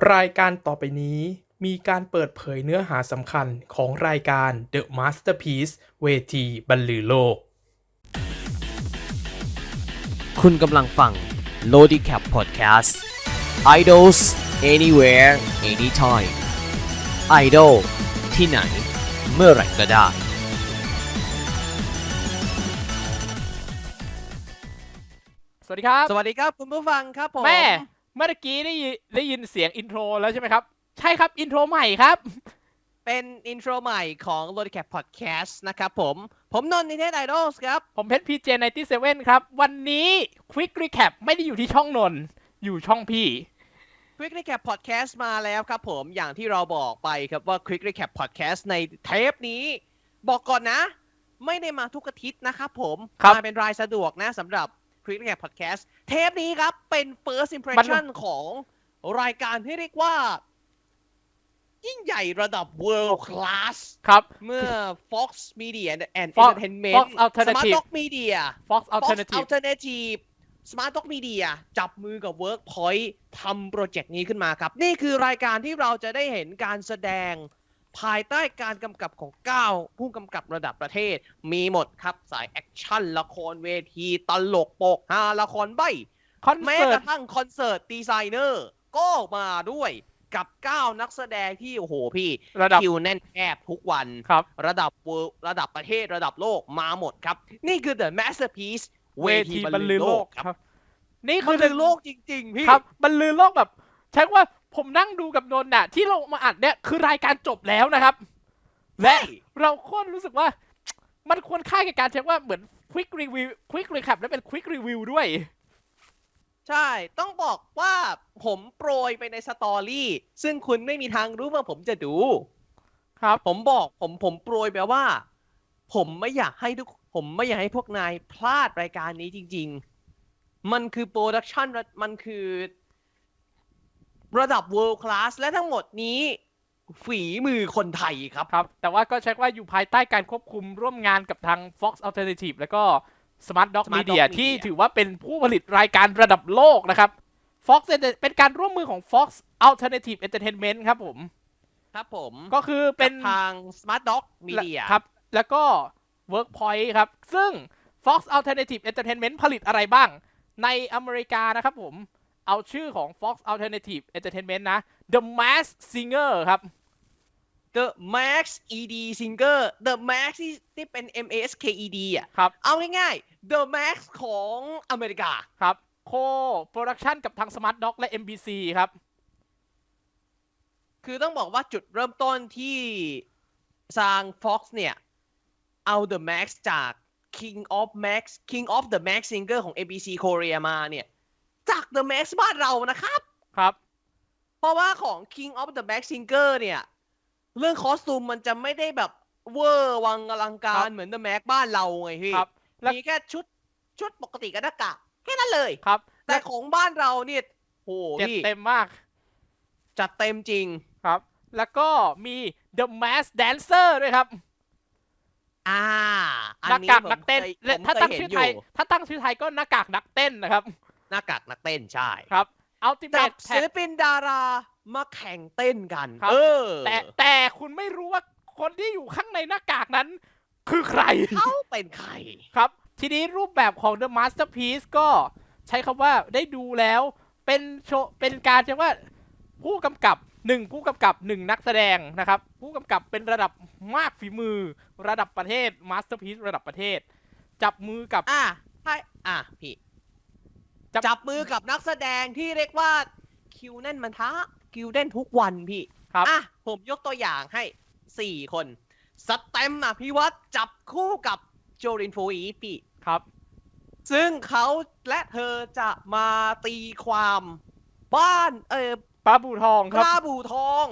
รายการต่อไปนี้มีการเปิดเผยเนื้อหาสำคัญของรายการ The Masterpiece เวทีบรรลือโลก คุณกำลังฟัง l o d i c a p Podcast Idols Anywhere Anytime Idol ที่ไหน เมื่อไหร่ก็ได้ สวัสดีครับ สวัสดีครับคุณผู้ฟังครับผม แม่ เมื่อกี้ได้ยินได้ยินเสียงอินโทรแล้วใช่ไหมครับ ใช่ครับ อินโทรใหม่ครับ เป็นอินโทรใหม่ของ l o d i c a p Podcast นะครับผม ผมนนท์นิเทศไอดอลครับ ผมเพชรพีเจไนตี้เซเว่นครับ วันนี้ Quick Recap ไม่ได้อยู่ที่ช่องนนท์อยู่ช่องพี่ Quick Recap Podcast มาแล้วครับผมอย่างที่เราบอกไปครับว่า Quick Recap Podcast ในเทปนี้ บอกก่อนนะ ไม่ได้มาทุกอาทิตย์นะครับผม ครับ มาเป็นรายสะดวกนะสำหรับ Quick Recap Podcast เทปนี้ครับเป็น first impression ของรายการที่เรียกว่า ยิ่งใหญ่ระดับ world class ครับ เมื่อ Fox Media and Fox- Entertainment Fox Alternative Smart Dog Media Fox Fox Alternative Alternative Smart Dog Media จับมือกับ Workpoint ทำโปรเจกต์นี้ขึ้นมาครับ นี่คือรายการที่เราจะได้เห็นการแสดง ภายใต้การกำกับของ 9 ผู้กำกับระดับประเทศ มีหมดครับสายแอคชั่น ละครเวทีตลกโปกฮาละครใบคอนแม้เสิกร์ตระทั่งคอนเสิร์ตดีไซเนอร์ ก็มาด้วยกับ 9 นักแสดงที่ โอ้โหพี่ ระดับคิวแน่นแอบทุกวันครับระดับเวิลด์ระดับประเทศระดับโลกมาหมดครับ นี่คือ The Masterpiece เวทีบรรลือโลกครับ นี่คืคืออลือโลกจริง ๆ พี่ ครับบรรลือโลกแบบใช้ว่า ผมนั่งดูกับนนท์น่ะที่เรามาอัดเนี่ยคือรายการจบแล้วนะครับ และใช่เราโคตรรู้สึกว่า มันควรค่าแก่การใช้ว่าเหมือน quick review quick recap และเป็น quick review ด้วย ใช่ ต้องบอกว่าผมโปรยไปในสตอรี่ ซึ่งคุณไม่มีทางรู้ว่าผมจะดู ครับ ผมบอกผมผมโปรยไปว่า ผมไม่อยากให้ทุก ผมไม่อยากให้พวกนายพลาดรายการนี้จริง ๆ มันคือโปรดักชันมันคือ ระดับ world class และทั้งหมดนี้ฝีมือคนไทยครับ ครับ แต่ว่าก็ใช้ว่าอยู่ภายใต้การควบคุมร่วมงานกับทาง Fox Alternative แล้วก็ Smart Dog Smart Dog Media Media ที่ถือว่าเป็นผู้ผลิตรายการระดับโลกนะครับ Fox Enter- เป็นการร่วมมือของ Fox Alternative Entertainment ครับผม ครับผม ก็คือเป็นกับทาง Smart Dog Media ครับ แล้วก็ Workpoint ครับ ซึ่ง Fox Alternative Entertainment ผลิตอะไรบ้างในอเมริกานะครับผม เอาชื่อของ Fox Alternative Entertainment นะ The Mask Singer ครับ The Max ED Singer The Max ที่ที่เป็น M A S K E D อะครับ เอาง่ายๆ The Max ของอเมริกา ครับ โคโปรดักชันกับทาง Smart Dog และ NBC ครับ คือต้องบอกว่าจุดเริ่มต้นที่ทาง Fox เนี่ย เอา The Max จาก King of Max King of the Max Singer ของ ABC Korea มาเนี่ย จาก The Max บ้านเรานะครับ ครับ เพราะว่าของ King of the Max Singer เนี่ย เรื่องคอสตูมมันจะไม่ได้แบบเวอร์วังอลังกาครัรบเหมือน The Max บ้านเราไงพี่ครับแล้วมีแค่ชุดชุดปกติกับหน้ากากแค่นั้นเลย ครับแต่ของบ้านเราเนี่ยโหเจ็ดพี่เต็มมากจัดเต็มจริง ครับ แล้วก็มี The Mask Dancer ด้วยครับอ่า อันหน้านี้กากผมนักเต้น คยและผมถ้าเคยตั้งเห็นชื่ออไทย ยู่ ถ้าตั้งชื่อไทยก็หน้ากากนักเต้นนะครับ หน้ากากนักเต้นใช่ครับจับ Ultimate ศิล Tag ปินดารามาแข่งเต้นกันครับเออ แต่แต่คุณไม่รู้ว่าคนที่อยู่ข้างในหน้ากากนั้น คือใครเขาเป็นใครครับ ทีนี้รูปแบบของ The Masterpiece ก็ใช้คำว่าได้ดูแล้ว เป็นโชว์เป็นการใช้ว่าผู้กำกับหนึ่งผู้กำกับหนึ่งนักแสดงนะครับ ผู้กำกับเป็นระดับมากฝีมือ ระดับประเทศ Masterpiece ระดับประเทศ จับมือกับ อะใช่อะพี่ จับ จับมือกับนักแสดงที่เรียกว่าคิวแน่นมันท้าคิวแน่นทุกวันพี่ครับ อะผมยกตัวอย่างให้สี่คนสเต็มอะพี่วัดจับคู่กับโจลินโฟอีฟพี่ ครับ ซึ่งเขาและเธอจะมาตีความบ้านเออปลาบูทองปครับ ลาบูทอง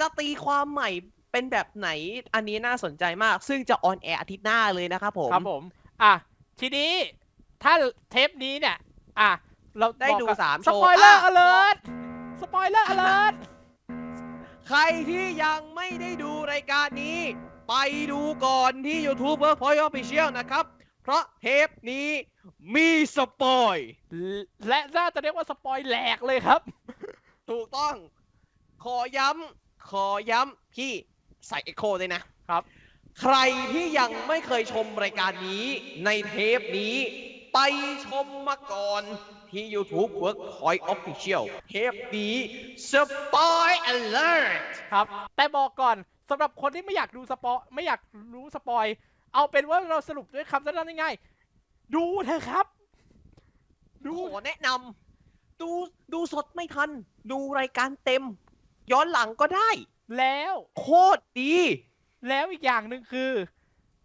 จะตีความใหม่เป็นแบบไหน อันนี้น่าสนใจมาก ซึ่งจะออนแอร์อาทิตย์หน้าเลยนะครับผม ครับผม อะ ทีนี้ ถ้าเทปนี้เนี่ย อะ เราได้ดูบอกกับสามสโชว์ปอยเลอร์อะ alert สปอยเลอร์ alert ใครที่ยังไม่ได้ดูรายการนี้ ไปดูก่อนที่ YouTube Workpoint Official นะครับ เพราะเทปนี้มีสปอย และน่าจะเรียกว่าสปอยแหลกเลยครับ ถูกต้อง ขอย้ำ ขอย้ำพี่ใส่เอ็โคเลยนะครับ ใครที่ยังไม่เคยชมรายการนี้ในเทปนี้ ไปชมมาก่อนที่ YouTube Workpoint Official เทปนี้ Spoil Alert ครับ แต่บอกก่อนสำหรับคนที่ไม่อยากดูสปอยไม่อยากรู้สปอย เอาเป็นว่าเราสรุปด้วยคำสั้นๆง่ายๆดูเถอะครับ ดู ขอแนะนำดูดูสดไม่ทัน ดูรายการเต็ม ย้อนหลังก็ได้ แล้ว โคตรดี แล้วอีกอย่างหนึ่งคือ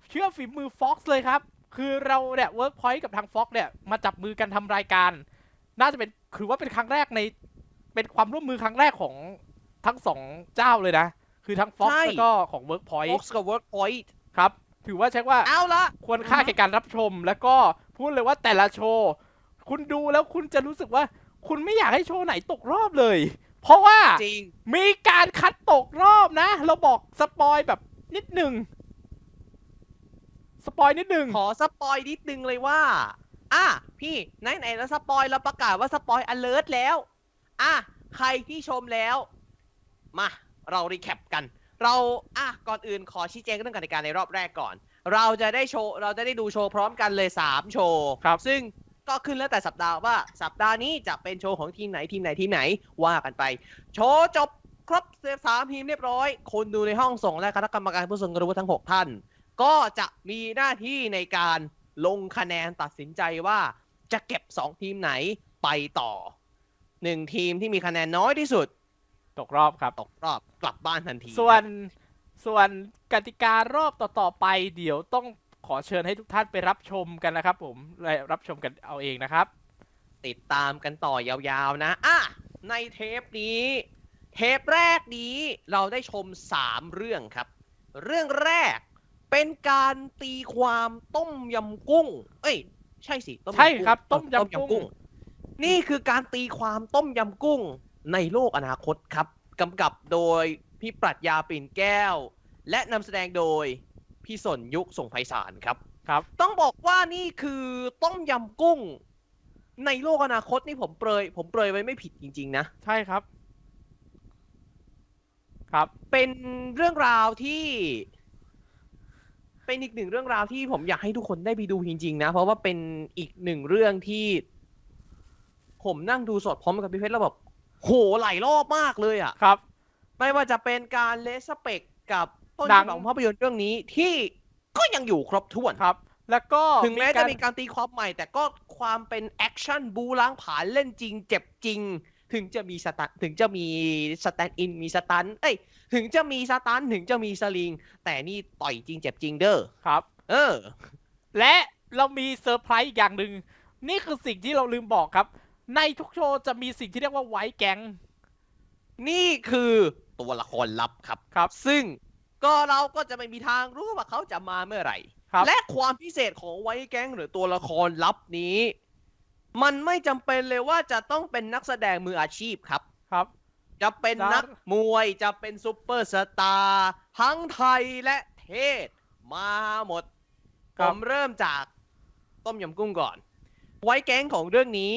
เชื่อฝีมือ Fox เลยครับ คือเราเนี่ยเวิร์กพอยต์กับทาง Fox เนี่ยมาจับมือกันทำรายการ น่าจะเป็นคือว่าเป็นครั้งแรกใน เป็นความร่วมมือครั้งแรกของทั้งสองเจ้าเลยนะ คือทั้ง Fox ใช่แล้วก็ของ Workpoint Fox กับ Workpoint ครับ ถือว่าใช้ว่าเอาละควรค่าแก่การรับชม แล้วก็พูดเลยว่าแต่ละโชว์ คุณดูแล้วคุณจะรู้สึกว่า คุณไม่อยากให้โชว์ไหนตกรอบเลย เพราะว่าจริงมีการคัดตกรอบนะ เราบอกสปอยแบบนิดหนึ่ง สปอยนิดหนึ่งขอสปอยนิดนึงเลยว่าอะพี่ไหนไหนๆแล้วสปอยเราประกาศว่าสปอย alert แล้วอะใครที่ชมแล้ว มา เรารีแคปกัน เราอะก่อนอื่นขอชี้แจงเรื่องกติกาในรอบแรกก่อน เราจะได้โชว์เราจะได้ดูโชว์พร้อมกันเลย 3 โชว์ ครับ ซึ่งก็ขึ้นแล้วแต่สัปดาห์ว่าสัปดาห์นี้จะเป็นโชว์ของทีมไหนทีมไหนทีมไหนว่ากันไป โชว์จบครบเซฟสามทีมเรียบร้อย คนดูในห้องส่งและคณะกรรมการผู้ทรงรู้ทั้ง 6 ท่าน ก็จะมีหน้าที่ในการลงคะแนนตัดสินใจว่าจะเก็บ 2 ทีมไหนไปต่อ 1 ทีมที่มีคะแนนน้อยที่สุด ตกรอบครับ ตกรอบกลับบ้านทันทีส่วนส่วนกติการอบต่อๆไป เดี๋ยวต้องขอเชิญให้ทุกท่านไปรับชมกันนะครับ ผมและรับชมกันเอาเองนะครับ ติดตามกันต่อยาวๆนะอะในเทปนี้ เทปแรกนี้เราได้ชม 3 เรื่องครับ เรื่องแรก เป็นการตีความต้มยำกุ้ง เอ้ย ใช่สิต้มยำใช่กุ้งครับต้มยำกุ้ง นี่คือการตีความต้มยำกุ้งในโลกอนาคตครับกำกับโดยพี่ปรัชญาปิ่นแก้ว และนำแสดงโดยพี่สนยุคส่งไพศาลครับ ครับ ต้องบอกว่านี่คือต้มยำกุ้ง ในโลกอนาคตนี่ผมเปรย ผมเปรยไว้ไม่ผิดจริง ๆ นะ ใช่ครับ ครับ เป็นเรื่องราวที่ เป็นอีกหนึ่งเรื่องราวที่ผมอยากให้ทุกคนได้ไปดูจริงๆนะ เพราะว่าเป็นอีกหนึ่งเรื่องที่ ผมนั่งดูสดพร้อมกับพี่เพชรแล้วแบบโหหลายรอบมากเลยอะ่ะ ครับ ไม่ว่าจะเป็นการเลสเปกกับต้นหนังฉบับของภาพยนตร์เรื่องนี้ที่ก็ยังอยู่ครบถ้วนครับ แล้วก็ถึงแม้จะการมีการตีความใหม่ แต่ก็ความเป็นแอคชั่นบูล้างผลาญเล่นจริง เจ็บจริง ถึงจะมีสตันถึงจะมีสแตนด์อินมีสตันเอ้ยถึงจะมีสตันถึงจะมีสลิง แต่นี่ต่อยจริงเจ็บจริงเด้อครับ เออ และเรามีเซอร์ไพรส์อีกอย่างหนึ่งนี่คือสิ่งที่เราลืมบอกครับ ในทุกโชว์จะมีสิ่งที่เรียกว่าไวท์แก๊งนี่คือตัวละครลับครับครับ ซึ่งก็เราก็จะไม่มีทางรู้ว่าเขาจะมาเมื่อไหร่ครับและความพิเศษของไวท์แก๊งหรือตัวละครลับนี้ มันไม่จำเป็นเลยว่าจะต้องเป็นนักแสดงมืออาชีพครับ ครับ จะเป็นครับนักมวยจะเป็นซูเปอร์สตาร์ทั้งไทยและเทศ มาหมดผมเริ่มจากต้มยำกุ้งก่อน ไว้แก๊งของเรื่องนี้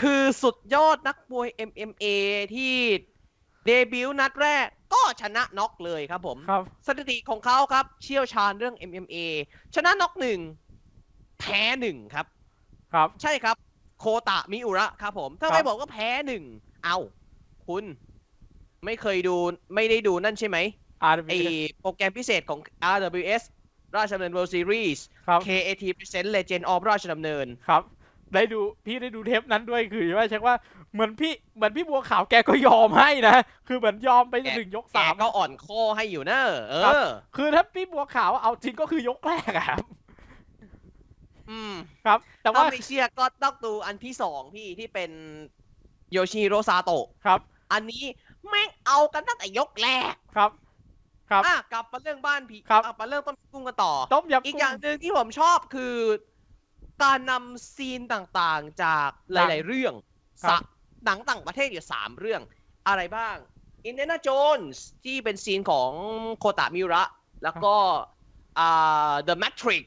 คือสุดยอดนักมวย MMA ที่เดบิวต์นัดแรกก็ชนะน็อกเลยครับผม ครับ สถิติของเขาครับ เชี่ยวชาญเรื่อง MMA ชนะน็อกหนึ่งแพ้หนึ่งครับ ครับ ใช่ครับ โคตะมิอุระครับผม ถ้าครับไม่บอกก็แพ้หนึ่ง เอาคุณ ไม่เคยดูไม่ได้ดูนั่นใช่ไหมอาร์ไอโปรแกรมพิเศษของ RWS ราชดำเนิน World Series ครับ KAT Present Legend of ราชดำเนิน ครับ ได้ดูพี่ได้ดูเทปนั้นด้วยคือว่าเช็คว่าเหมือนพี่เหมือนพี่บัวขาวแกก็ยอมให้นะ คือเหมือนยอมไปจนถึงยกแกสามก็อ่อนข้อให้อยู่เนอะเอครับอคือถ้าพี่บัวขาวเอาจริงก็คือยกแรกอะครับ อืมครับ แต่ถ้าว่าไม่เชื่อก็ต้องดูอันที่สองพี่ที่เป็นโยชิโรซาโตะครับ อันนี้แม่งเอากันตั้งแต่ยกแรกครับ ครับอะกลับมาเรื่องบ้านผีครับกลับมาเรื่องต้มยำกุ้งกันต่อต้มยำอีกกุ้อย่างหนึ่งที่ผมชอบคือ การนำซีนต่างๆจากหลาย ๆ เรื่องครับสะหนังต่างประเทศอยู่สามเรื่อง อะไรบ้างอินเดน่าโจนส์ที่เป็นซีนของโคตะมิระ แล้วก็อ่า The Matrix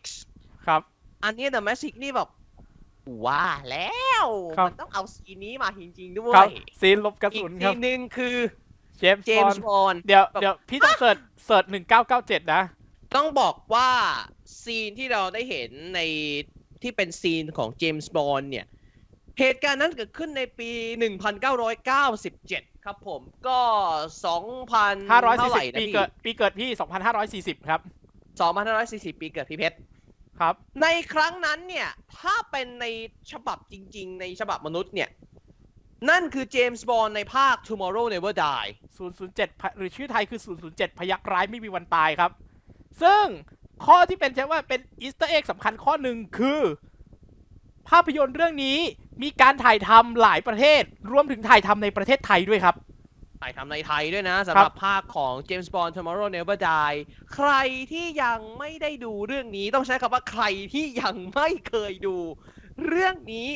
ครับ อันนี้ The Matrix นี่แบบว่าแล้ว ครับ มันต้องเอาซีนนี้มาจริงๆด้วครับย ซีนหลบกระอีสุกนคซีรับนหนึ่งคือเจมส์เจบมอลส์บอน เดี๋ยวแบบ เดี๋ยวพี่ต้องเสิร์ชเสิร์ชหนึ่งเก้าเก้าเจ็ดนะ ต้องบอกว่าซีนที่เราได้เห็นในที่เป็นซีนของเจมส์บอนเนี่ย เหตุการณ์นั้นเกิดขึ้นในปี 1997 ครับผมก็ 2,000ห้าร้อยเท่าสี่ไหสิร่บนะปีพี่เกิดปีเกิดพี่สองพันห้าร้อยสี่สิบครับ 2,540 ปีเกิดพี่เพชร ครับ ในครั้งนั้นเนี่ย ถ้าเป็นในฉบับจริง ๆ ในฉบับมนุษย์เนี่ย นั่นคือเจมส์บอนในภาค Tomorrow Never Die 007หรือชื่อไทยคือ 007 พยักร้ายไม่มีวันตายครับ ซึ่งข้อที่เป็นใช่ว่าเป็นอีสเตอร์เอ็กสำคัญข้อหนึ่งคือ ภาพยนตร์เรื่องนี้มีการถ่ายทำหลายประเทศ รวมถึงถ่ายทำในประเทศไทยด้วยครับ ถ่ายทำในไทยด้วยนะสำหรับภาคของ James Bond Tomorrow Never Die ใครที่ยังไม่ได้ดูเรื่องนี้ต้องใช้คำว่าใครที่ยังไม่เคยดู เรื่องนี้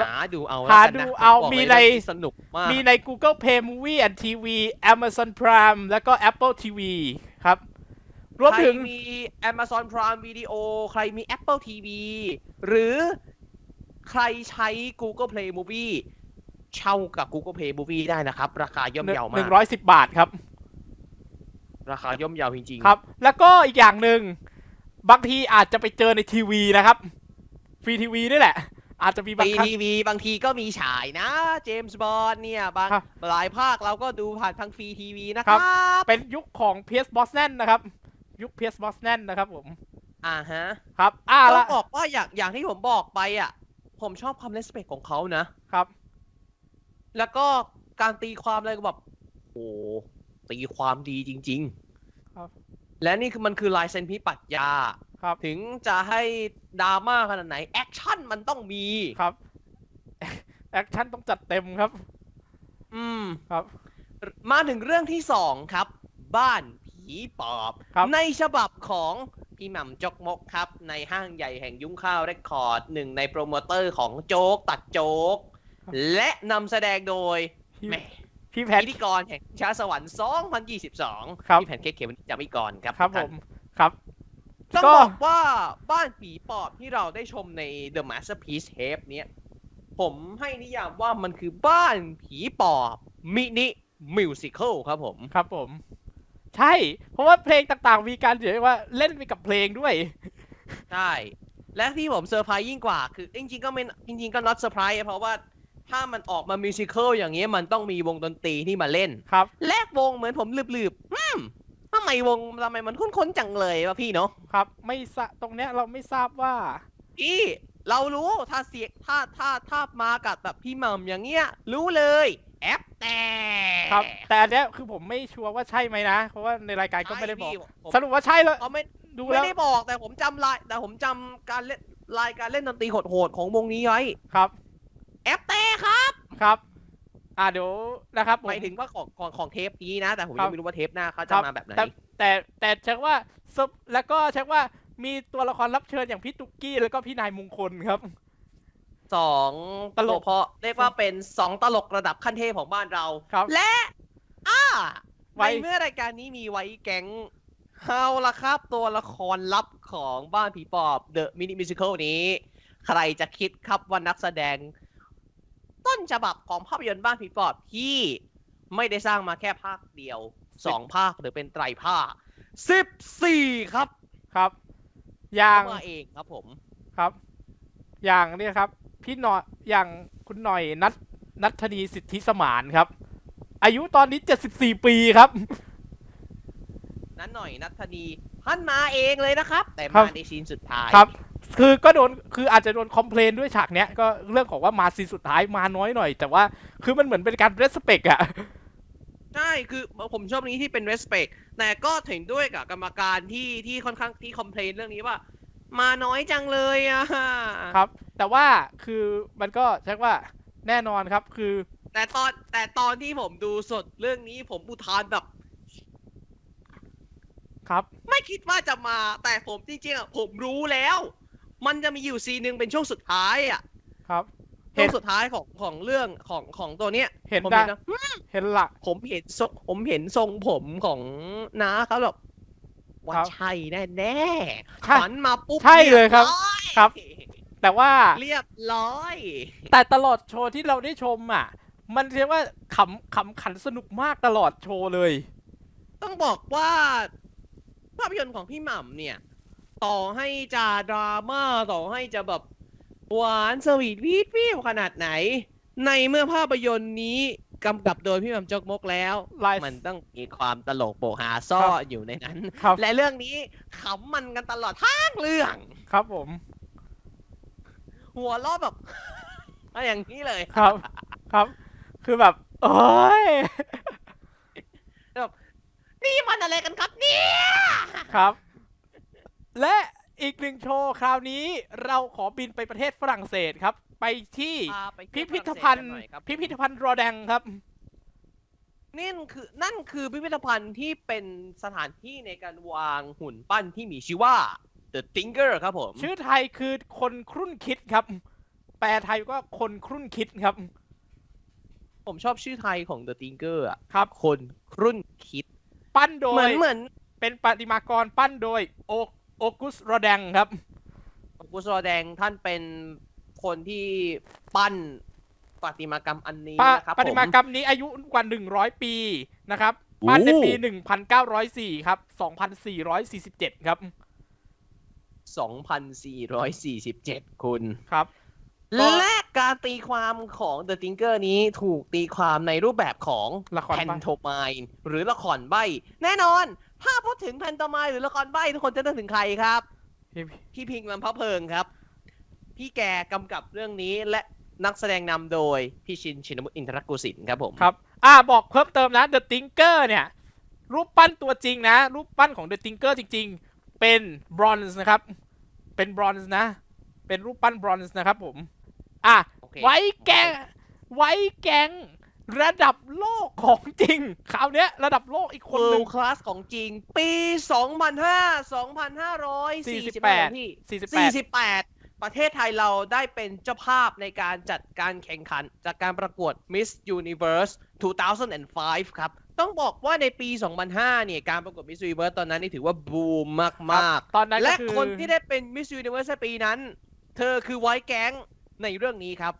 หาดูเอาแล้วหากันดูนะเอาบกลยมีในรื่องนี้สนุกมาก มีใน Google Play Movie and TV Amazon Prime แล้วก็ Apple TV ครับ รวมใครถึงมี Amazon Prime Video ใครมี Apple TV หรือใครใช้ Google Play Movie เช่ากับ Google Play Movie ได้นะครับ ราคาย่อมเยาหนึ่มางกร้อยสิบบาทครับ ราคาย่อมเยาจริงๆครับ แล้วก็อีกอย่างหนึ่งบางทีอาจจะไปเจอในทีวีนะครับ ฟรีทีวีนี่แหละ อาจจะมีบางปีครั้ง ทีวีบางทีก็มีฉายนะ เจมส์บอลเนี่ย บางครับหลายภาคเราก็ดูผ่านทางฟรีทีวีนะคครัรับ บ เป็นยุคของเพียสบอสแนนนะครับ ยุคเพียสบอสแนนนะครับผม อ่าฮะ ครับ อ่าต้อละงบอกว่าอย่างอย่างที่ผมบอกไปอะ ผมชอบความเลสเปกของเขานะ ครับ แล้วก็การตีความอะไรก็แบบโอ้ตีความดีจริงครับๆและนี่คือมันคือลายเซ็นพิปัตยาครับ ถึงจะให้ดราม่าขนาดไหน แอคชั่นมันต้องมีครับ แอคชั่นต้องจัดเต็มครับ อืมครับ มาถึงเรื่องที่สองครับ บ้านผีปอบ ครับ ในฉบับของพี่หม่ำจกมกครับ ในห้างใหญ่แห่งยุ้งข้าวเรคคอร์ดหนึ่งในโปรโมเตอร์ของโจ๊กตัดโจ๊ก และนำแสดงโดยพี่แหมพี่แพท พิธีกรแห่งชาสวรรค์ 2022ครับ พี่แพนเค้กเขมจามิกรครับครับทุกผท่านมครับ ต้องก็ บอกว่าบ้านผีปอบที่เราได้ชมใน The Masterpiece Tape เนี้ยผมให้นิยามว่ามันคือบ้านผีปอบมินิมิวสิควลครับผม ครับผม ใช่ เพราะว่าเพลงต่างๆ มีการเรียกว่าเล่นไปกับเพลงด้วย ใช่ และที่ผมเซอร์ไพรส์ยิ่งกว่าคือจริงๆก็ไม่จริงๆก็ not surprise เพราะว่า ถ้ามันออกมามิวสิควลอย่างเงี้ยมันต้องมีวงดนตรีที่มาเล่น ครับ แลกวงเหมือนผมลืบๆอืมทำไมวงทำไมมันคุ้นๆจังเลยวะพี่เนาะครับ ไม่ทราบตรงเนี้ยเราไม่ทราบว่า พี่เรารู้ถ้าเสียงถ้าถ้าถ้ามากับแบบพี่หม่ำอย่างเงี้ย รู้เลย แอปแต่ครับ แต่อันเนี้ยคือผมไม่ชัวร์ว่าใช่ไหมนะ เพราะว่าในรายการก็ไม่ได้บอก ใช่พี่ผมสรุปว่าใช่เลยเขาไม่ดูไม่แล้วได้บอกแต่ผมจำลายแต่ผมจำการเล่นลายการเล่นดนตรีโหดๆของวงนี้ไว้ ครับ แอปแต่ครับครับ อ่าเดี๋ยวนะครับผหมายถึงว่าของของของเทปนี้นะ แต่ผมครัยับงไม่รู้ว่าเทปหน้าเขาคจะรับมาแบบไหนแต่แต่แต่เช็คว่าซุปแล้วก็เช็คว่ามีตัวละครรับเชิญอย่างพี่ตุ๊กกี้แล้วก็พี่นายมงคลครับ สองตลกตัวเพราะเรียกว่าเป็นสองตลกระดับขั้นเทพของบ้านเรา ครับ และ อ่าไว้ ในเมื่อรายการนี้มีไว้แก๊งเอาละครับ ตัวละครลับของบ้านผีปอบ The Mini Musical นี้ ใครจะคิดครับว่านักแสดง ต้นฉบับของภาพยนตร์บ้านผีปอบที่ไม่ได้สร้างมาแค่ภาคเดียวสองภาคหรือเป็นไตรภาคสิบสี่ครับครับ อย่างมาเองครับผมครับ อย่างนี้ครับ พี่หน่อยอย่างคุณหน่อยนัทนัทธนีสิทธิสมานครับ อายุตอนนี้74ปีครับ นั้นหน่อยนัทธนีท่านมาเองเลยนะครับ แต่ครัมาบในซีนสุดท้ายครับ คือก็โดนคืออาจจะโดนคอมเพลนด้วยฉากเนี้ยก็เรื่องของว่ามาซีนสุดท้ายมาน้อยหน่อย แต่ว่าคือมันเหมือนเป็นการ respect อะใช่คือผมชอบนี้ที่เป็น respect แต่ก็เห็นด้วยกับกรรมการที่ที่ค่อนข้างที่คอมเพลนเรื่องนี้ว่า มาน้อยจังเลยอะครับ แต่ว่าคือมันก็ใช่ว่าแน่นอนครับ คือ แต่ตอนแต่ตอนที่ผมดูสดเรื่องนี้ผมอุทานแบบครับ ไม่คิดว่าจะมา แต่ผมจริงๆอะผมรู้แล้ว มันจะมีอยู่ซีนหนึ่งเป็นช่วงสุดท้ายอะครับช่เห็วนงสุดท้ายของของเรื่องของของตัวเนี้ยเห็นผมได้เห็นนะเห็นละผมเห็นทรงผมเห็นทรงผมของน้าเขาแบบว่าครับใช่แน่แน่ๆใช่หันมาปุ๊บใช่เลยครับรีอยครับ แต่ว่าเรียบร้อย แต่ตลอดโชว์ที่เราได้ชมอะ มันเรียกว่าขำขำขันสนุกมากตลอดโชว์เลย ต้องบอกว่าภาพยนตร์ของพี่หม่ำเนี่ย ต่อให้จะดราม่าต่อให้จะแบบหวานสวีทวีดวิวขนาดไหน ในเมื่อภาพยนตร์นี้กำกับโดยพี่หม่ำจกมกแล้วลายมันต้องมีความตลกโปกฮาซ่อครับอยู่ในนั้น ครับ และเรื่องนี้ขำมันกันตลอดทั้งเรื่อง ครับผม หัวเราะแบบ อะไรอย่างนี้เลยครับ ครับ คือแบบ โอ้ย นี่มันอะไรกันครับเนี่ย ครับ และอีกหนึ่งโชว์คราวนี้เราขอบินไปประเทศฝรั่งเศสครับ ไปที่พาไปเที่พิยวพิธฝภัรั่ณงเศสฑ์กัหน่อยครับ พิพิธภัณฑ์รอแดงครับ นี่คือนั่นคือพิพิธภัณฑ์ที่เป็นสถานที่ในการวางหุ่นปั้นที่มีชื่อว่า The Thinker ครับผม ชื่อไทยคือคนครุ่นคิดครับ แปลไทยก็คนครุ่นคิดครับ ผมชอบชื่อไทยของ The Thinker อะครับ คนครุ่นคิด ปั้นโดเหมือยนเหมือนเป็นประติมากรปั้นโดยโอ โอกุสรอแดงครับ กุศลแดงท่านเป็นคนที่ปั้นประติมากรรมอันนี้ปะนะครับประติมากรผมรมนี้อายุกว่า 100 ปีนะครับปั้นในปีโอ้1904 ครับ 2447 ครับ 2,447 คุณ ครับ ก็ และการตีความของ The Thinker นี้ถูกตีความในรูปแบบของละครแพใบ้นโทมายหรือละครใบ แน่นอน ถ้าพูดถึงแพนโทมายหรือละครใบทุกคนจะนึกถึงใครครับ พี่พี่พิงค์ลำพะเพิงครับ พี่แกกำกับเรื่องนี้และนักแสดงนำโดย พี่ชินชินวุฒิอินทรกุสินครับผม ครับ อ่าบอกเพิ่มเติมนะ The Tinker เนี่ย รูปปั้นตัวจริงนะ รูปปั้นของ The Tinker จริง ๆ เป็นบรอนซ์นะครับ เป็นบรอนซ์นะ เป็นรูปปั้นบรอนซ์นะครับผม อะ โอเค ไว้แกงไว้แกง ระดับโลกของจริงคราวเนี้ยระดับโลกอีกคนหนึ่ง World Class ของจริง ปี 2005 2548พี่48 48 ประเทศไทยเราได้เป็นเจ้าภาพในการจัดการแข่งขัน จากการประกวด Miss Universe 2005 ครับ ต้องบอกว่าในปี 2005 เนี่ย การประกวด Miss Universe ตอนนั้นนี่ถือว่าบูมมากตอนนั้นๆก็และคือ คนที่ได้เป็น Miss Universe ในปีนั้น เธอคือไวท์แก๊งในเรื่องนี้ครับ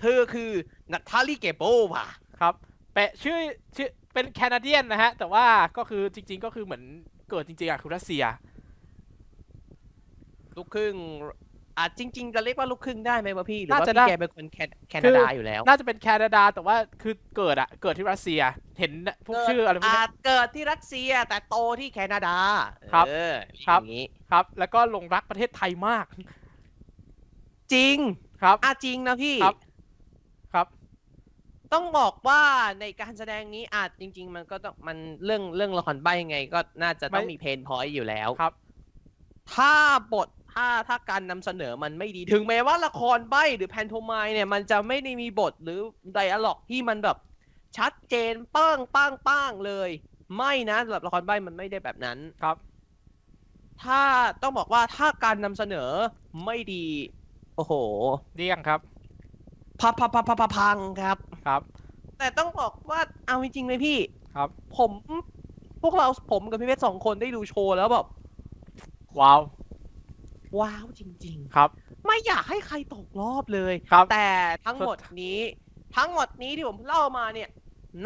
เธอคือนัทาลีเกโปวะครับแปะชื่อชื่อเป็นแคนาเดียนนะฮะ แต่ว่าก็คือจริง ๆ ก็คือเหมือนเกิดจริงๆอะคือรัสเซีย ลูกครึ่งอะจริง ๆ จะเรียกว่าลูกครึ่งได้ไหมวะพี่ หรือน่าว่าจะพี่ได้แกเป็นคนแคแคนาดาอยู่แล้ว น่าจะเป็นแคนาดาแต่ว่าคือเกิดอะเกิดที่รัสเซียเห็นพวกชื่ออะไรพวกอานี้จเกิดที่รัสเซียแต่โตที่แคนาดาครับเออครับ อย่างนี้ ครับ แล้วก็หลงรักประเทศไทยมากจริงครับอะจริงนะพี่ ครับครับ ต้องบอกว่าในการแสดงนี้อาจจริง ๆ มันก็ต้องมันเรื่องเรื่องละครใบยังไง ก็น่าจะต้องไม่มีเพนพอยต์อยู่แล้วครับ ถ้าบทถ้าถ้าการนำเสนอมันไม่ดีถึงแม้ว่าละครใบหรือแพนโทมายเนี่ย มันจะไม่ได้มีบทหรือไดอะล็อกที่มันแบบชัดเจนป้างป้างป้างเลย ไม่นะสำหรับละครใบมันไม่ได้แบบนั้นครับ ถ้าต้องบอกว่าถ้าการนำเสนอไม่ดี โอ้โหเดี่ยงครับพับพับพับพับพับพังครับ ครับ แต่ต้องบอกว่าเอาจริงๆเลยพี่ครับ ผมพวกเราผมกับพี่เพชรสองคนได้ดูโชว์แล้วแบบว้าว ว้าวจริงครับๆไม่อยากให้ใครตกรอบเลย ครับ แต่ทั้งหมดนี้ ทั้งหมดนี้ที่ผมเล่ามาเนี่ย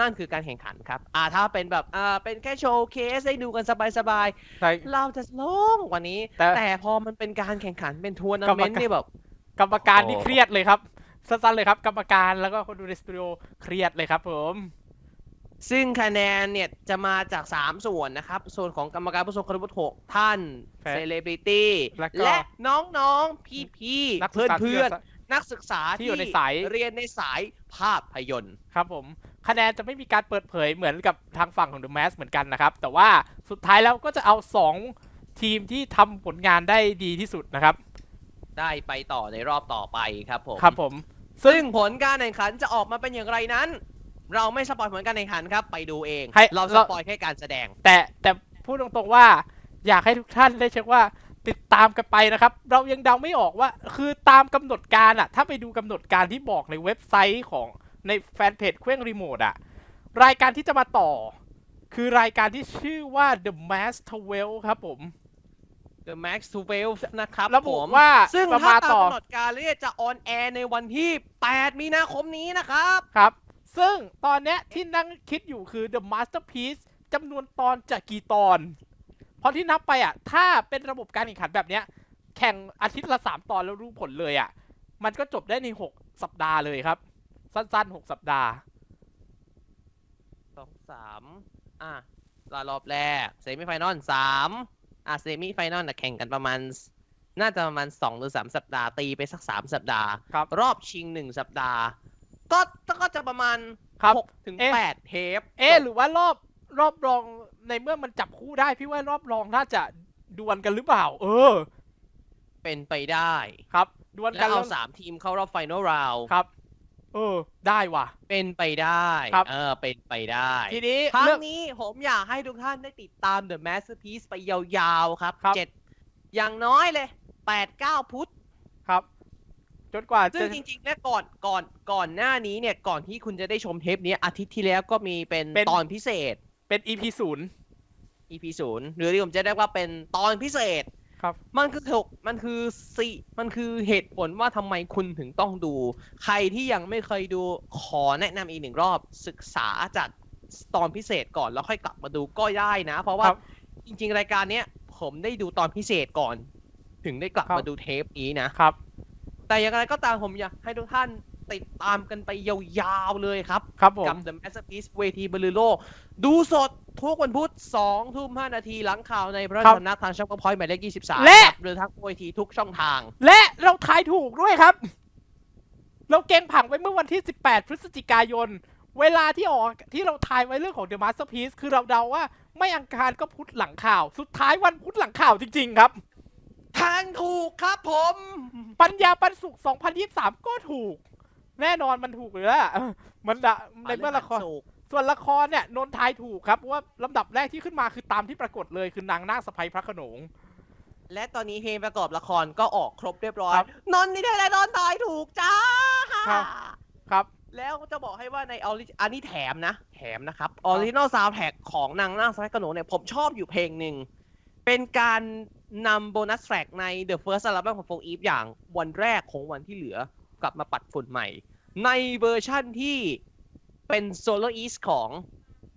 นั่นคือการแข่งขันครับ อ่าถ้าเป็นแบบอ่าเป็นแค่โชว์เคสได้ดูกันสบายใช่ ๆ เราจะโล่งกว่านี้ แต่ แต่พอมันเป็นการแข่งขันเป็นทัวร์นากรรมเมการนต์นี่แบบ กรรมการนี่โอ้เครียดเลยครับ สั้นๆเลยครับ กรรมการแล้วก็คนดูในสตูดิโอเครียดเลยครับผม ซึ่งคะแนนเนี่ยจะมาจาก 3 ส่วนนะครับ ส่วนของกรรมการผู้ทรงคุณวุฒิ6ท่านแฟนเซเลบริตี้แล้วก็และน้องๆ พี่นักๆ ศึกษา เพื่อนที่ๆนักศึกษาที่อยู่ในสาย เรียนในสายภาพยนตร์ ครับผม คะแนนจะไม่มีการเปิดเผยเหมือนกับทางฝั่งของ The Mask เหมือนกันนะครับ แต่ว่าสุดท้ายแล้วก็จะเอา 2 ทีมที่ทำผลงานได้ดีที่สุดนะครับ ได้ไปต่อในรอบต่อไปครับผม ครับผม ซึ่งผลการแข่งขันจะออกมาเป็นอย่างไรนั้น เราไม่สปอยผลการแข่งขันครับ ไปดูเองให้เราสเราปอยแค่การแสดง แต่แต่พูดตรงๆว่า อยากให้ทุกท่านได้เช็คว่าติดตามกันไปนะครับ เรายังเดาไม่ออกว่า คือตามกำหนดการอะถ้าไปดูกำหนดการที่บอกในเว็บไซต์ของในแฟนเพจเครื่องรีโมทอะรายการที่จะมาต่อ คือรายการที่ชื่อว่า The Mask 12 ครับผม The Max to w e l นะครับระบุผมว่าซึ่งประถ้ามาณตามต่อกำหนดการเนี่ยจะออนแอร์ในวันที่ 8 มีนาคมนี้นะครับ ครับ ซึ่งตอนเนี้ยที่นั่งคิดอยู่คือ The Masterpiece จำนวนตอนจะกี่ตอน เพราะที่นับไปอะ ถ้าเป็นระบบการแข่งขันแบบเนี้ย แข่งอาทิตย์ละ 3 ตอนแล้วรู้ผลเลยอะ มันก็จบได้ใน 6 สัปดาห์เลยครับ สั้นๆ 6 สัปดาห์สองสามอะรอบรอบแรกเซมิไฟนอลสาม อะเซมิไฟนอลนะแข่งกันประมาณ น่าจะประมาณสองหรือสามสัปดาห์ตีไปสักสามสัปดาห์ ครับรอบชิงหนึ่งสัปดาห์ ก็ก็จะประมาณครับหกถึงเอ๊ะ แปดเทปเอ๊ะจบหรือว่ารอบรอบรองในเมื่อมันจับคู่ได้ พี่ว่ารอบรองน่าจะดวลกันหรือเปล่า เออ เป็นไปได้ ครับดวลแล้กัวนเอาแล้วสามทีมเข้ารอบไฟนอลราว ครับ เออ ได้ว่ะ เป็นไปได้ครับ เออเป็นไปได้ทีนี้ครั้เรื่องงนี้ผมอยากให้ทุกท่านได้ติดตาม The Masterpiece ไปยาวๆครับครับ เจ็ดอย่างน้อยเลยแปดเก้าพุธครับ จนกว่าซึ่จะงจริงๆเนี่ยก่อนก่อนก่อนหน้านี้เนี่ยก่อนที่คุณจะได้ชมเทปนี้อาทิตย์ที่แล้วก็มีเป็นเป็นตอนพิเศษ เป็น EP ศูนย์ EP ศูนย์หรือที่ผมจะเรียกว่าเป็นตอนพิเศษ ครับ มันคือถกมันคือสิมันคือเหตุผลว่าทำไมคุณถึงต้องดู ใครที่ยังไม่เคยดูขอแนะนำอีกหนึ่งรอบศึกษาจากตอนพิเศษก่อนแล้วค่อยกลับมาดูก็ได้นะ เพราะว่าครับจริง ๆ รายการเนี้ยผมได้ดูตอนพิเศษก่อน ถึงได้กลับครับ มาดูเทปนี้นะ ครับ แต่อย่างไรก็ตามผมอยากให้ทุกท่านติดตามกันไปยาวๆเลยครับ ครับผม กับ The Masterpiece เวทีบริโลดูสด ทุกวันพุธ2ทุ่ม5นาทีหลังข่าวในพระครับสำนักทางช่องพอยต์หมายเลข23และ ครับหรือทางเวทีทุกช่องทาง และเราทายถูกด้วยครับ เราเก่งผังไว้เมื่อวันที่ 18 พฤศจิกายน เวลาที่ออกที่เราทายไว้เรื่องของ The Masterpiece คือเราเดาว่าไม่อังคารก็พุธหลังข่าว สุดท้ายวันพุธหลังข่าวจริง ๆ ครับ ทางถูกครับผม ปัญญาปันสุข 2023 ก็ถูก แน่นอนมันถูกอยู่แล้วเออมันดะในเมื่อละครถูก ส่วนละครเนี่ยนนทายถูกครับเพราะว่าลำดับแรกที่ขึ้นมาคือตามที่ปรากฏเลยคือนางนาคสะพ้ยพระโขนง และตอนนี้เพลงประกอบละครก็ออกครบเรียบร้อย ครับนนท์นี่ได้และนนท์ทายถูกจ้า ครับ ครับ แล้วจะบอกให้ว่าในออริอันนี้แถมนะ แถมนะครับออริจินอลซาวด์แท็กของนางนาคสะพ้ยกระโหนงเนี่ยผมชอบอยู่เพลงหนึ่ง เป็นการนำโบนัสแทร็กใน The First Album ของ4 Eve อย่างวันแรกของวันที่เหลือกลับมาปัดฝุ่นใหม่ ในเวอร์ชั่นที่ เป็นโซโลอีสของ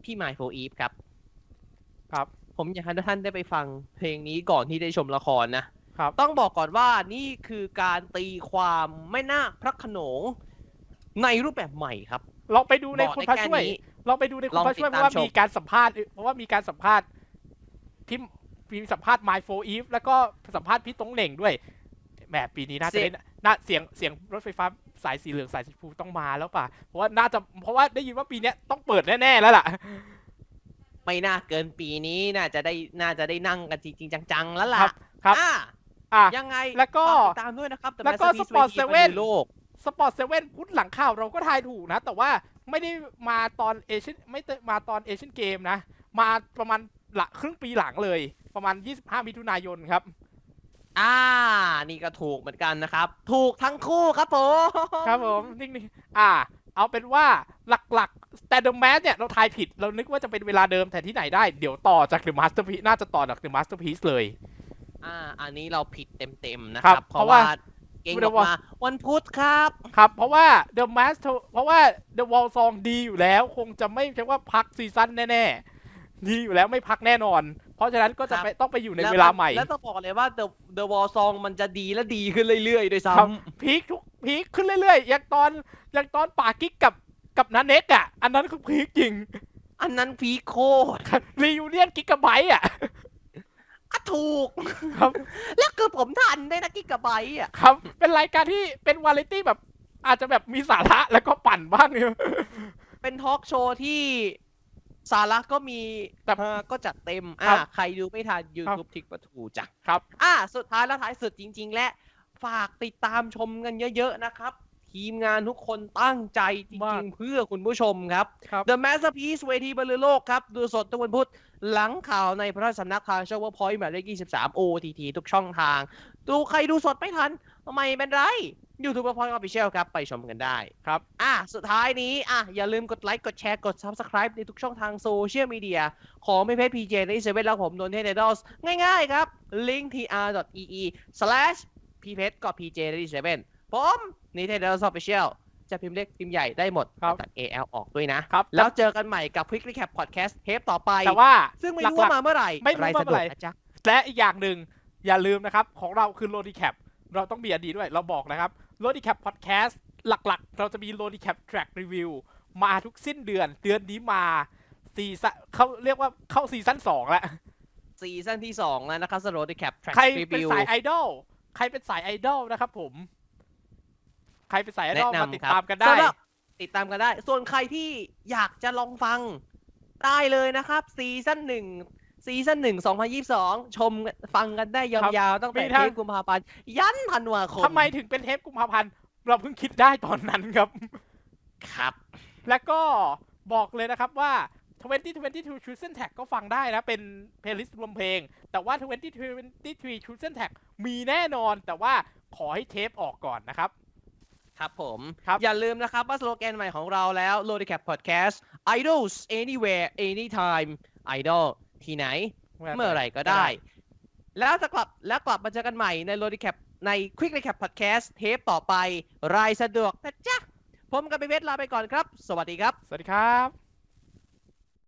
พี่ไมค์4 Eve ครับ ครับ ผมอยากให้ทุกท่านได้ไปฟังเพลงนี้ก่อนที่ได้ชมละครนะ ครับ ต้องบอกก่อนว่านี่คือการตีความไม่น่าคพระโขนงในรูปแบบใหม่ครับ ลองไปดูในบอกคุณได้พระแค่ช่วยนี้ลองไปดูในคุณลองพระช่วยติเพดตามราะว่าชมมีการสัมภาษณ์ เพราะว่ามีการสัมภาษณ์ที่มีสัมภาษณ์ My for Eve แล้วก็สัมภาษณ์พี่ตงเหน่งด้วยแหมปีนี้น่าจะได้น่าเสียงเสียงรถไฟฟ้า สายสีเหลืองสายสีชมพูต้องมาแล้วป่ะ เพราะว่าน่าจะเพราะว่าได้ยินว่าปีเนี้ยต้องเปิดแน่ๆแล้วล่ะ ไม่น่าเกินปีนี้น่าจะได้น่าจะได้นั่งกันจริงๆจังๆแล้วล่ะครับครับอะอะ ยังไงแล้วก็ฝาติดตามด้วยนะครับ The แล้วก็ Masterpiece Sport วที Seven บรรลือโลก สปอร์ตเซเว่นพุธหลังข่าวเราก็ทายถูกนะ แต่ว่าไม่ได้มาตอนเอเชียนไม่ได้มาตอนเอเชียนเกมนะ มาประมาณหละครึ่งปีหลังเลย ประมาณ 25 มิถุนายนครับ อ่า นี่ก็ถูกเหมือนกันนะครับ ถูกทั้งคู่ครับผมครับผมนิ่งๆอ่า เอาเป็นว่าหลักๆ แต่เดอะแมสเนี่ย เราทายผิด เรานึกว่าจะเป็นเวลาเดิมแต่ที่ไหนได้ เดี๋ยวต่อจากเดอะมาสเตอร์พีน่าจะต่อจากเดอะมาสเตอร์พีซเลย อ่า อันนี้เราผิดเต็มๆนะคครัรับบเพราะเพราะว่าว่าเก่งออกมาวันพุธครับ ครับ เพราะว่าเดอะแมสเพราะว่าเดอะวอลซองดีอยู่แล้ว คงจะไม่ใช่ว่าพักซีซั่นแน่ๆ ดีอยู่แล้วไม่พักแน่นอน เพราะฉะนั้นก็จะไปต้องไปอยู่ในเวลาใหม่ แล้วต้องบอกเลยว่า The The Wall Song มันจะดีและดีขึ้นเรื่อยๆด้วยซ้ครับพีคทุกพีคขึ้นเรื่อยๆอย่างตอนอย่างตอนป่ากิ๊กกับกับนันเน็กอะ อันนั้นคือพีคจริงำอันนั้นพีคโคตรรียูเนียนกิกะไบต์อะอะถูกครับ แล้วคือผมทันได้นะกิกะไบต์อะครับ เป็นรายการที่เป็นวาไรตี้แบบอาจจะแบบมีสาระแล้วก็ปั่นบ้างเนี่ยเป็นทอล์กโชว์ที่ สาระก็มีแต่เออก็จัดเต็มครัอ่าบใครดูไม่ทัน YouTube ทิกประทูจ้ะครับ อ่า สุดท้ายและท้ายสุดจริง ๆ และฝากติดตามชมกันเยอะ ๆ นะครับ ทีมงานทุกคนตั้งใจจมาริกงๆ เพื่อคุณผู้ชมครับครับ The Masterpiece เวทีบรรลือโลกครับ ดูสดทุกวันพุธ หลังข่าวในพระราชสำนักทางช่องว่าพอยต์หมายเลข23 OTT ทุกช่องทาง ดูใครดูสดไม่ทันทำไมเป็นไร YouTube พอยต์ออฟฟิเชียลครับ ไปชมกันได้ครับ อะ สุดท้ายนี้ อะ อย่าลืมกดไลค์ กดแชร์ กด Subscribe ในทุกช่องทางโซเชียลมีเดียของไม่เพจ PJ ในเซเว่นแล้วผมโดนเทนเดอสง่ายๆครับ link tr.ee slash พีเพจกับ PJ ในเซเว่นผมนิเทนเดอร์ออฟฟิเชียล จะพิมพ์เล็กพิมพ์ใหญ่ได้หมดครับ ตัด AL ออกด้วยนะ ครับแล้วเจอกันใหม่กับ Quick Recap Podcast เทปต่อไป แต่ว่า ซึ่งไม่หลัรู้กๆว่ามาเมื่อไหร่ไม่รู้ว่าเมื่อไหร่สะดวกนะจ๊ะ และอีกอย่างหนึ่งอย่าลืมนะครับ ของเราคือ l o d i c a p เราต้องมีอดีด้วยเราบอกนะครับ l o d i c a p Podcast หลักๆ เราจะมี l o d i c a p Track Review มาทุกสิ้นเดือน เดือนนี้มาซีซั่นเขาเรียกว่าเข้าซีซั่นสองแล้ว ซีซั่นที่ 2 แล้วนะครับสโลว์แคป แทร็กใครรีเป็นวิวสายไอดอลใครเป็นสายไอดอลนะครับผม ใครเป็นสายไอดอลแนะนำ มาติดครับตามกันได้ สำหรับติดตามกันได้ ส่วนใครที่อยากจะลองฟังได้เลยนะครับ ซีซั่นหนึ่งซีซั่นหนึ่ง2022ชมฟังกันได้ยาวๆ ตั้งแต่มีทั้เทง ปกุมภาพันธ์ยันธันวาคมทำไมถึงเป็นเทปกุมภาพันธ์เราเพิ่งคิดได้ตอนนั้นครับ ครับ แล้วก็บอกเลยนะครับว่า 2022 Chosen Tag ก็ฟังได้นะ เป็นเพลย์ลิสต์รวมเพลง แต่ว่า 2023 Chosen Tag มีแน่นอน แต่ว่าขอให้เทปออกก่อนนะครับ ครับผม ครับอย่าลืมนะครับว่าสโลแกนใหม่ของเราแล้ว l o d i c a p Podcast Idols Anywhere Anytime Idol ที่ไหน เมื่อไหร่ก็ได้ แล้วจะกลับแล้วกลับมาเจอกันใหม่ใน l o d i c a p ใน Quick Recap Podcast เทปต่อไป รายสะดวกนะจ๊ะ ผมกับพี่เพชรลาไปก่อนครับ สวัสดีครับ สวัสดีครับ